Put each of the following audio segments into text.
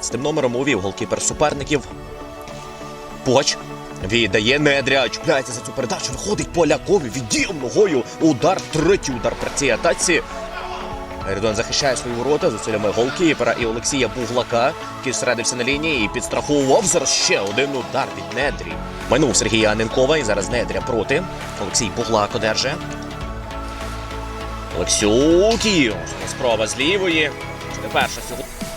Цим номером увів голкіпер суперників. Поч. Віддає Недря, чіпляється за цю передачу, виходить Полякові, відділ ногою. Удар, третій удар при цій атаці. Рідон захищає свої ворота, зусиллями голкіпера і Олексія Буглака, який зсередився на лінії і підстраховував. Зараз ще один удар від Недрі. Майнув Сергія Аненкова і зараз Недря проти. Олексій Буглак одержує. Олексюків. Спроба з лівої. Це не перша сьогодні.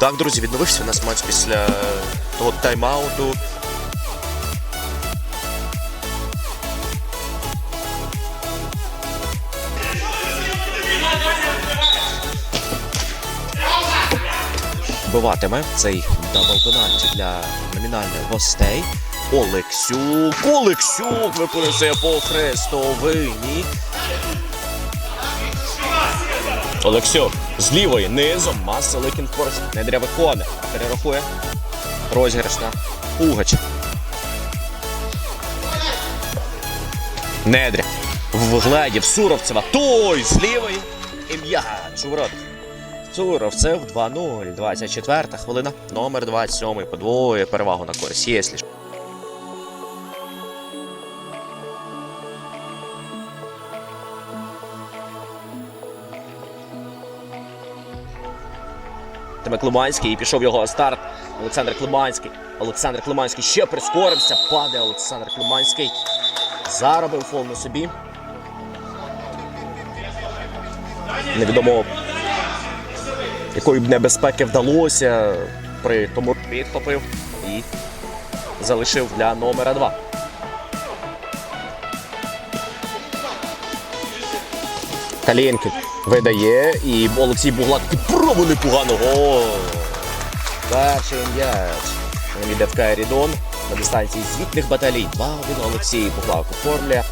Так, друзі, відновився у нас матч після того тайм-ауту. Вбиватиме цей дабл пенальті для номінальних гостей. Олексюк. Олексюк виписує по хрестовині. Олексюк з лівої низом. Маса Ликінфорс. Недря виходить. Перерахує. Розіграш на Пугач. Недря. Вгледів Суровцева. Той з лівої. І м'яч. Суровцев 2-0. 24 хвилина. Номер 27. Подвоює перевагу на користь. Єсліш. Тиме Климанський і пішов його старт. Олександр Климанський. Олександр Климанський ще прискорився. Падає Олександр Климанський. Заробив фол на собі. Невідомо якої б небезпеки вдалося при тому підхопив і залишив для номера 2. Калєнкін видає і Олексій Буглак підпробує непогано. Гол. Перший м'яч. Він йде в Кайрідон на дистанції звітних баталій. 2-1 Олексій Буглак оформлює.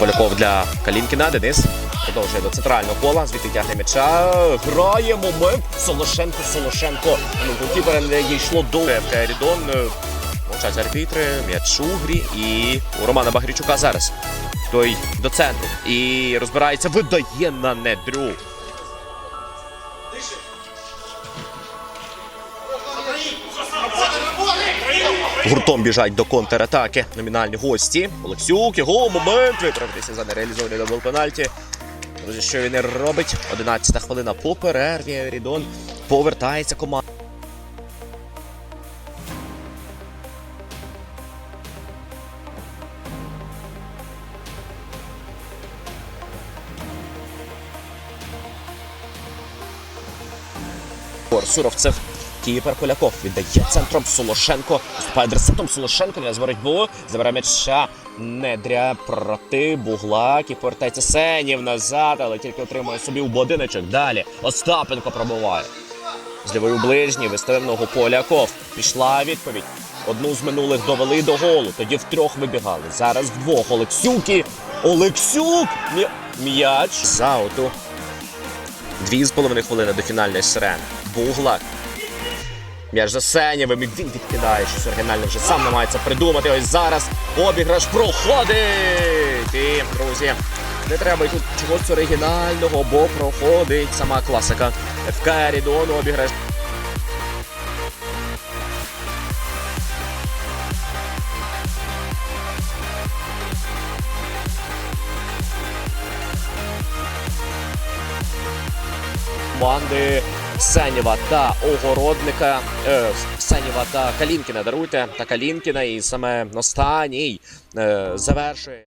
Поляков для Калінкіна. Денис продовжує до центрального кола. Звідти тягне м'яча. Грає момент. Солошенко, Солошенко. Ну, Голкіпер не дійшло до Рідон. Мовчать арбітри, м'яч у грі. І у Романа Багрічука зараз. Той до центру. І розбирається, видає на недрю. Гуртом біжать до контратаки номінальні гості. Олексюк, його момент виправитися за нереалізований дабл пенальті. Друзі, що він і робить? 11 хвилина по перерві. Рідон повертається команда. Суровцев. Кіпер Поляков віддає центром Солошенко. Вступає адресатом Солошенко не з боротьбу. Забирає м'яча Недря проти Буглак і повертається Сенів назад, але тільки отримує собі в будиночок. Далі Остапенко пробуває. З лівої ближній виставив ногу Поляков. Пішла відповідь. Одну з минулих довели до голу. Тоді втрьох вибігали. Зараз вдвох. Олексюки. Олексюк! М'яч з ауту. Дві з половиною хвилини до фінальної сирени. Буглак. М'яч за Сенєвим, і він відкидає щось оригінальне вже сам намагається придумати. Ось зараз обіграш проходить. І, друзі, не треба й тут чогось оригінального, бо проходить сама класика. ФК Рідон обіграш. команди Сенєва та Огородника. Е, Сенєва та Калінкіна даруйте. Та Калінкіна. І саме останній е, завершує.